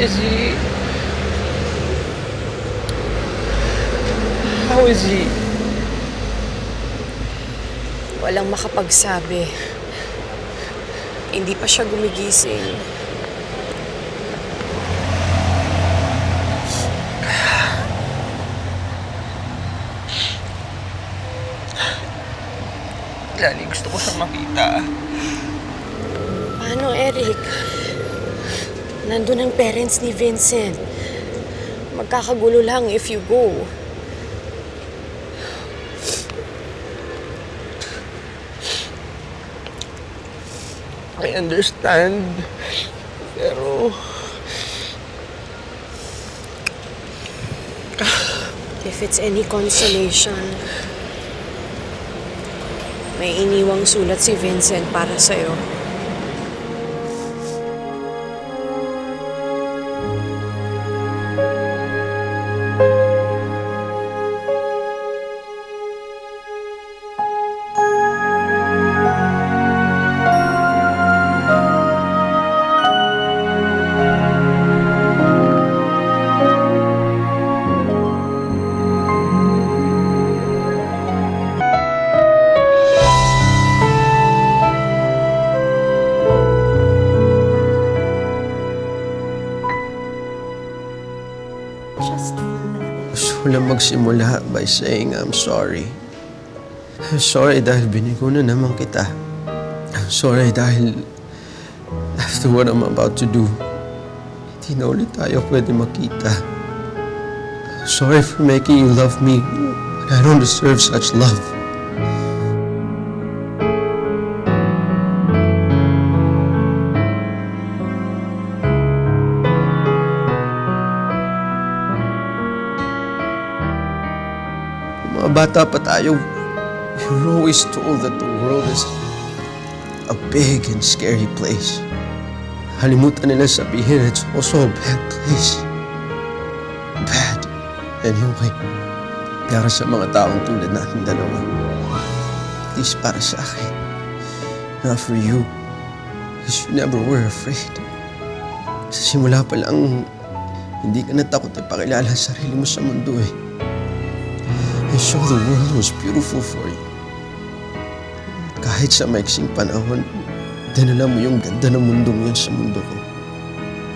Is he... How is he? Walang makapagsabi. Hindi pa siya gumigising. Lali, gusto ko siyang makita. Paano, Eric? Nandun ang parents ni Vincent. Magkakagulo lang if you go. I understand. Pero... If it's any consolation, may iniwang sulat si Vincent para sa'yo. Ko lang magsimula by saying I'm sorry. I'm sorry dahil binigo na naman kita. I'm sorry dahil after what I'm about to do, hindi na ulit tayo pwede makita. I'm sorry for making you love me I don't deserve such love. Bata pa tayo, we were always told that the world is a big and scary place. Halimutan nila sabihin it's also a bad place. Bad. Anyway, para sa mga taong tulad natin dalawa. At least para sa akin. Not for you. Because you never were afraid. Sa simula pa lang, hindi ka natakot ipakilala sarili mo sa mundo eh. Saw the world was beautiful for you. Kahit sa maiksing panahon, dinala mo yung ganda ng mundong yun sa mundo ko.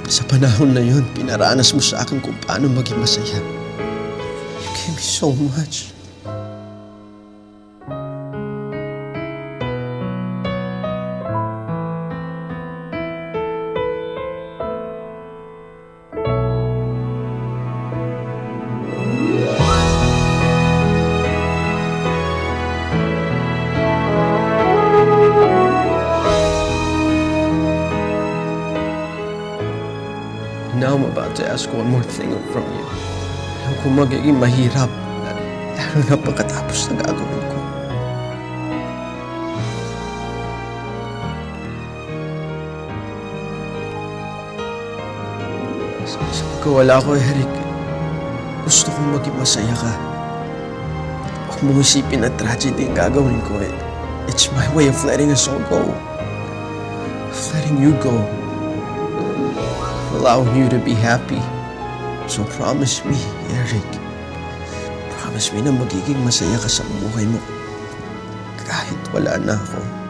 Sa panahon na yun, pinaranas mo sa akin kung paano maging masaya. You gave me so much. Ask one more thing from you. Alam ko magiging mahirap, lalo na pagkatapos na gagawin ko. Sa pagkawala ko, Eric, gusto kong maging masaya ka. Huwag mong isipin na tragedy ang gagawin ko. eh. It's my way of letting us all go. Of letting you go allowing you to be happy. So promise me, Eric. Promise me na magiging masaya ka sa buhay mo. Kahit wala na ako.